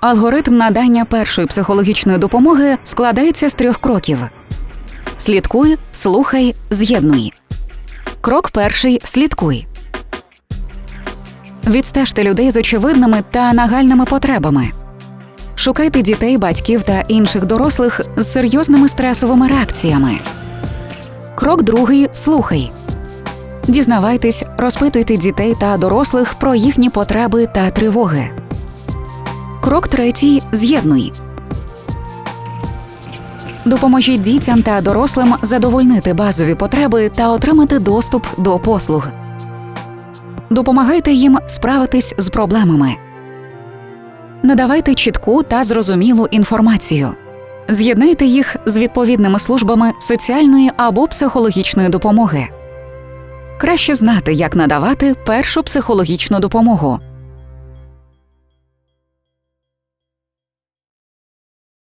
Алгоритм надання першої психологічної допомоги складається з трьох кроків: слідкуй, слухай, з'єднуй. Крок перший слідкуй. Відстежте людей з очевидними та нагальними потребами. Шукайте дітей, батьків та інших дорослих з серйозними стресовими реакціями. Крок другий слухай. Дізнавайтесь, розпитуйте дітей та дорослих про їхні потреби та тривоги. Крок третій з'єднуй. Допоможіть дітям та дорослим задовольнити базові потреби та отримати доступ до послуг. Допомагайте їм справитись з проблемами. Надавайте чітку та зрозумілу інформацію. З'єднайте їх з відповідними службами соціальної або психологічної допомоги. Краще знати, як надавати першу психологічну допомогу.